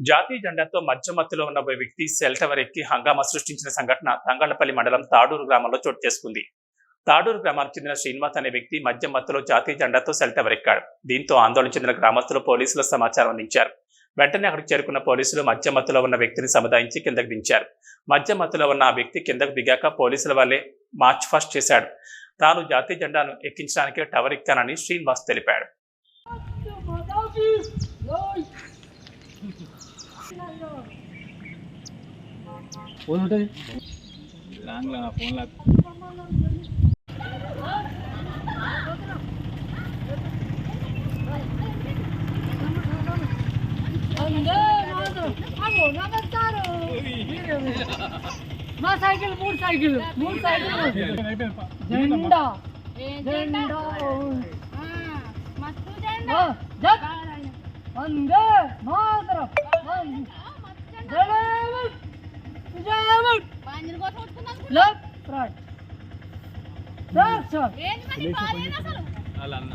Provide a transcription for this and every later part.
జాతీయ జెండాతో మధ్యమత్తులో ఉన్న ఓ వ్యక్తి సెల్ టవర్ ఎక్కి హంగామా సృష్టించిన సంఘటన తంగళ్ళపల్లి మండలం తాడూరు గ్రామంలో చోటు చేసుకుంది. తాడూరు గ్రామానికి చెందిన శ్రీనివాస్ అనే వ్యక్తి మధ్య మత్తులో జాతీయ జెండాతో సెల్ టవర్ ఎక్కాడు. దీంతో ఆందోళన చెందిన గ్రామస్తులు పోలీసులు సమాచారం అందించారు. వెంటనే అక్కడికి చేరుకున్న పోలీసులు మధ్య మత్తులో ఉన్న వ్యక్తిని సముదాయించి కిందకు దించారు. మధ్య మత్తులో ఉన్న ఆ వ్యక్తి కిందకు దిగాక పోలీసుల వల్లే మార్చ్ ఫాస్ట్ చేశాడు. తాను జాతీయ జెండాను ఎక్కించడానికి టవర్ ఎక్కానని శ్రీనివాస్ తెలిపాడు. ఫోన్ ఉంటుంది లాంగ్లో ఫోన్లో. అమ్మో, నమస్కారం. మా సైకిల్ మూడు సైకిల్ మూడు సైకిల్. జెండా. జెండా. ఆ, జట్. వందే మాతరం. వం-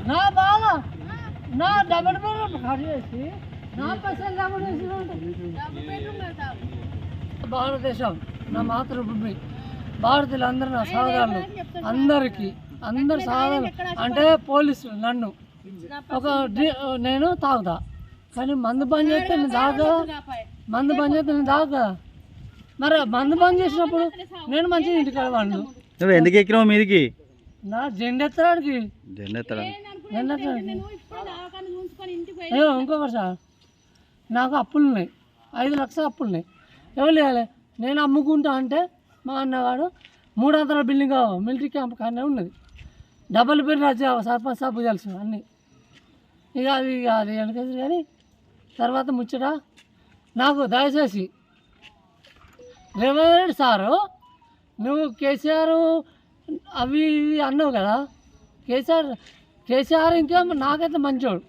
నా బాధ నా డబుల్ బెడ్రూమ్ ఖాళీ చేసి నా పైసలు డబుల్ వేసి భారతదేశం నా మాతృభూమి. భారతీయులు అందరూ నా సహోదరులు అందరికీ అందరు సహోదరులు అంటే పోలీసులు నన్ను. ఒక నేను తాగుతా. కానీ మందు బంద్ చేస్తే నేను తాగుతా మందు బంద్ చేస్తే నేను తాగుతా? మరి మందు బంద్ చేసినప్పుడు నేను మంచిగా ఇంటికి వెళ్ళవాడు నువ్వు ఎందుకు ఎక్కినావు మీదికి? నా జెండెత్తడానికి జెండా అయ్యో ఇంకొకటి సార్ నాకు అప్పులు ఉన్నాయి. ఐదు లక్షల అప్పులు ఉన్నాయి. ఎవరు లేవాలి నేను అమ్ముకుంటా అంటే మా అన్నగాడు మూడు వందల బిల్డింగ్ మిలిటరీ క్యాంప్ కానీ ఉన్నది. డబల్ బెడ్ రాజా సర్పంచ్ సాబు తెలుసు అన్నీ. ఇక అది ఇక అది వెనకేసి కానీ తర్వాత ముచ్చట. నాకు దయచేసి రేవంత్ సారు నువ్వు కేసీఆర్ అవి ఇవి అన్నావు కదా. కేసీఆర్ కేసీఆర్ ఇంకా నాకైతే మంచోడు.